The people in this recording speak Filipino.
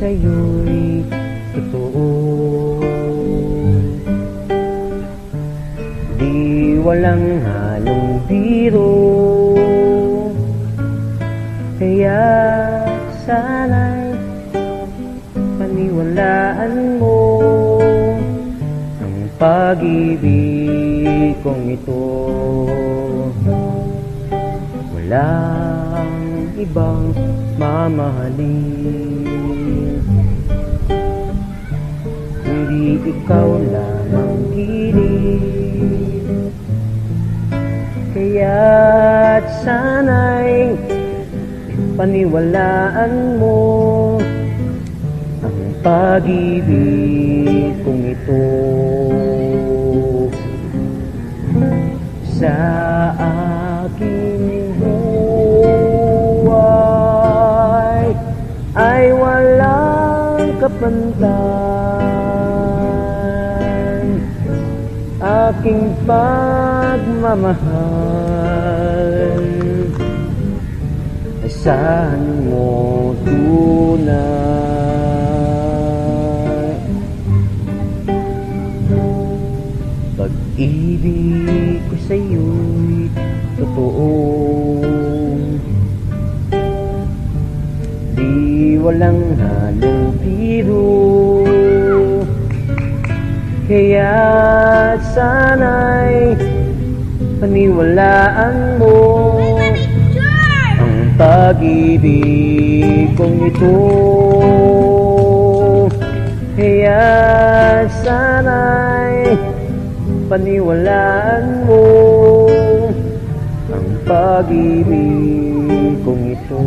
sa'yo'y totoo. Di walang halong biro. Kaya sana'y paniwalaan mo Ang pag-ibig kong ito. Walang ibang mamahalin. Kundi ikaw lamang gilig Kaya't sana'y paniwalaan mo Ang pag-ibig kong ito kapantay Aking pagmamahal. Saan mo tunay? Pag-ibig ko sa'yo'y totoo walang halong biro Kaya sana'y paniwalaan mo Ang pag-ibig kong ito. Kaya sana'y paniwalaan mo Ang pag-ibig kong ito